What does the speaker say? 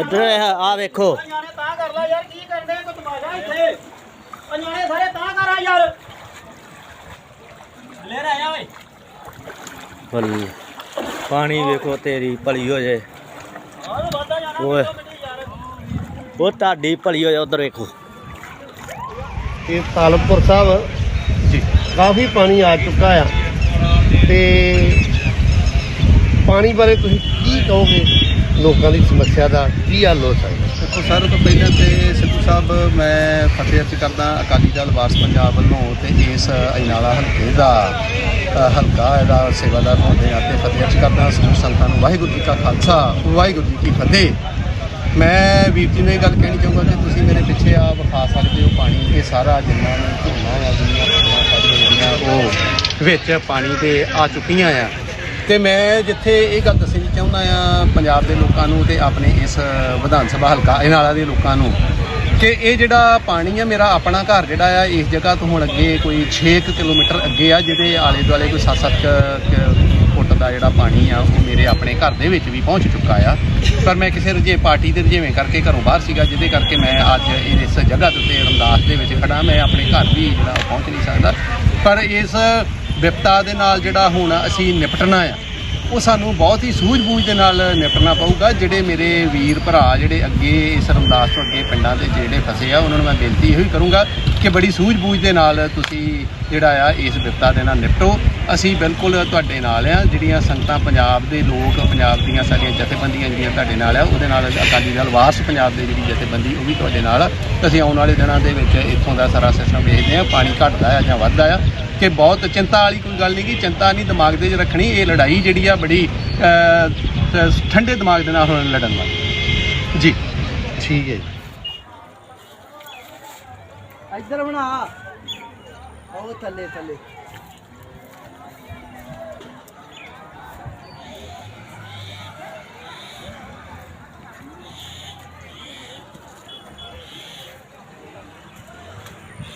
ਇੱਧਰ ਆ ਵੇਖੋ। ਤਾਂ ਕਰ ਲੈ ਯਾਰ ਕੀ ਕਰਦੇ ਕੋ ਤਮਾਸ਼ਾ ਇੱਥੇ। ਨਿਆਣੇ ਸਾਰੇ ਤਾਂ ਕਰ ਆ ਯਾਰ। ਲੈ ਰਹਿ ਆ ਓਏ। ਭਲੀ ਪਾਣੀ ਵੇਖੋ ਤੇਰੀ ਭਲੀ ਹੋ ਜੇ। ਓਏ। ਉਹ ਤੁਹਾਡੀ ਭਲੀ ਹੋ ਜੇ ਉਧਰ ਵੇਖੋ। ਇਹ ਤਾਲਪੁਰ ਸਾਹਿਬ ਜੀ ਕਾਫੀ ਪਾਣੀ ਆ ਚੁੱਕਾ ਆ ਤੇ ਪਾਣੀ ਬਾਰੇ ਤੁਸੀਂ ਕੀ ਕਹੋਗੇ ਲੋਕਾਂ ਦੀ ਸਮੱਸਿਆ ਦਾ? ਕੀ ਹੱਲ ਹੋ ਸਕਦਾ? ਦੇਖੋ ਸਾਰਿਆਂ ਤੋਂ ਪਹਿਲਾਂ ਤੇ ਸਿੱਧੂ ਸਾਹਿਬ, ਮੈਂ ਫਤਿਹ ਅਰਜ਼ ਕਰਦਾ ਅਕਾਲੀ ਦਲ ਵਾਰਸ ਪੰਜਾਬ ਵੱਲੋਂ ਤੇ ਇਸ ਅਜਨਾਲਾ ਹਲਕੇ ਦਾ ਹਲਕਾ ਇਹਦਾ ਸੇਵਾਦਾਰ ਹੁੰਦੇ ਆ ਤੇ ਫਤਿਹ ਅਰਜ਼ ਕਰਦਾ ਸਮੂਹ ਸੰਗਤਾਂ ਨੂੰ, ਵਾਹਿਗੁਰੂ ਜੀ ਕਾ ਖਾਲਸਾ, ਵਾਹਿਗੁਰੂ ਜੀ ਕੀ ਫਤਿਹ। ਮੈਂ ਵੀਰ ਜੀ ਨੂੰ ਇਹ ਗੱਲ ਕਹਿਣੀ ਚਾਹੂੰਗਾ ਕਿ ਤੁਸੀਂ ਮੇਰੇ ਪਿੱਛੇ ਆ ਵਿਖਾ ਸਕਦੇ ਹੋ ਪਾਣੀ, ਇਹ ਸਾਰਾ ਜਿੰਨਾ ਵੀ ਝੋਨਾ ਆ ਦੁਨੀਆ ਜਿਹੜੀਆਂ ਉਹ ਵਿੱਚ ਪਾਣੀ 'ਤੇ ਆ ਚੁੱਕੀਆਂ ਆ। ਤੇ ਮੈਂ ਜਿੱਥੇ ਇਹ ਗੱਲ ਦੱਸਣੀ ਚਾਹੁੰਦਾ ਆ ਪੰਜਾਬ ਦੇ ਲੋਕਾਂ ਨੂੰ ਤੇ ਆਪਣੇ ਇਸ ਵਿਧਾਨ ਸਭਾ ਹਲਕਾ ਇਨਾਲਾ ਦੇ ਲੋਕਾਂ ਨੂੰ ਕਿ ਇਹ ਜਿਹੜਾ ਪਾਣੀ ਆ, ਮੇਰਾ ਆਪਣਾ ਘਰ ਜਿਹੜਾ ਆ, ਇਸ ਜਗ੍ਹਾ ਤੋਂ ਹੁਣ ਅੱਗੇ ਕੋਈ 6 ਕਿਲੋਮੀਟਰ ਅੱਗੇ ਆ, ਜਿਹਦੇ ਆਲੇ ਦੁਆਲੇ ਕੋਈ 7-7 ਫੁੱਟ ਦਾ ਜਿਹੜਾ ਪਾਣੀ ਆ, ਉਹ ਮੇਰੇ ਆਪਣੇ ਘਰ ਦੇ ਵਿੱਚ ਵੀ ਪਹੁੰਚ ਚੁੱਕਾ ਆ। ਪਰ ਮੈਂ ਕਿਸੇ ਰਜੇ ਪਾਰਟੀ ਦੇ ਰਜੇਵੇਂ ਕਰਕੇ ਘਰੋਂ ਬਾਹਰ ਸੀਗਾ, ਜਿਹਦੇ ਕਰਕੇ ਮੈਂ ਅੱਜ ਇਸ ਜਗ੍ਹਾ ਦੇ ਉੱਤੇ ਰਮਦਾਸ ਦੇ ਵਿੱਚ ਖੜਾ ਮੈਂ ਆਪਣੇ ਘਰ ਵੀ ਜਿਹੜਾ ਪਹੁੰਚ ਨਹੀਂ ਸਕਦਾ। ਪਰ ਇਸ ਵਿਪਤਾ ਦੇ ਨਾਲ ਜਿਹੜਾ ਹੁਣ ਅਸੀਂ ਨਿਪਟਣਾ ਆ, ਉਹ ਸਾਨੂੰ ਬਹੁਤ ਹੀ ਸੂਝ-ਬੂਝ ਦੇ ਨਾਲ ਨਿਪਟਣਾ ਪਊਗਾ। ਜਿਹੜੇ ਮੇਰੇ ਵੀਰ ਭਰਾ ਜਿਹੜੇ ਅੱਗੇ ਇਸ ਰਮਦਾਸ ਤੋਂ ਅੱਗੇ ਪਿੰਡਾਂ ਦੇ ਜਿਹੜੇ ਫਸੇ ਆ, ਉਹਨਾਂ ਨੂੰ ਮੈਂ ਬੇਨਤੀ ਇਹੋ ਹੀ ਕਰੂੰਗਾ ਕਿ ਬੜੀ ਸੂਝ-ਬੂਝ ਦੇ ਨਾਲ ਤੁਸੀਂ ਜਿਹੜਾ ਆ ਇਸ ਵਿਪਤਾ ਦੇ ਨਾਲ ਨਿਪਟੋ। ਅਸੀਂ ਬਿਲਕੁਲ ਤੁਹਾਡੇ ਨਾਲ ਆ ਜਿਹੜੀਆਂ ਸੰਗਤਾਂ ਪੰਜਾਬ ਦੇ ਲੋਕ ਪੰਜਾਬ ਦੀਆਂ ਸਾਡੀਆਂ ਜਥੇਬੰਦੀਆਂ ਜਿਹੜੀਆਂ ਤੁਹਾਡੇ ਨਾਲ ਆ ਉਹਦੇ ਨਾਲ ਅਕਾਲੀ ਦਲ ਵਾਰਸ ਪੰਜਾਬ ਦੇ ਜਿਹੜੀ ਜਥੇਬੰਦੀ ਉਹ ਵੀ ਤੁਹਾਡੇ ਨਾਲ ਅਸੀਂ ਆਉਣ ਵਾਲੇ ਦਿਨਾਂ ਦੇ ਵਿੱਚ ਇੱਥੋਂ ਦਾ ਸਾਰਾ ਸਿਸਟਮ ਵੇਖਦੇ ਆ ਪਾਣੀ ਘਟਦਾ ਆ ਜਾਂ ਵੱਧਦਾ ਆ। ਕਿ ਬਹੁਤ ਚਿੰਤਾ ਵਾਲੀ ਕੋਈ ਗੱਲ ਨਹੀਂ ਕਿ ਚਿੰਤਾ ਨਹੀਂ ਦਿਮਾਗ ਦੇ 'ਚ ਰੱਖਣੀ ਇਹ ਲੜਾਈ ਜਿਹੜੀ ਆ ਬੜੀ ਠੰਡੇ ਦਿਮਾਗ ਦੇ ਨਾਲ ਹੁਣ ਲੜਨ ਵਾਲੀ। ਜੀ। ਠੀਕ ਹੈ ਜੀ। ਇੱਧਰ ਬਣਾ। ਉਹ ਥੱਲੇ ਥੱਲੇ।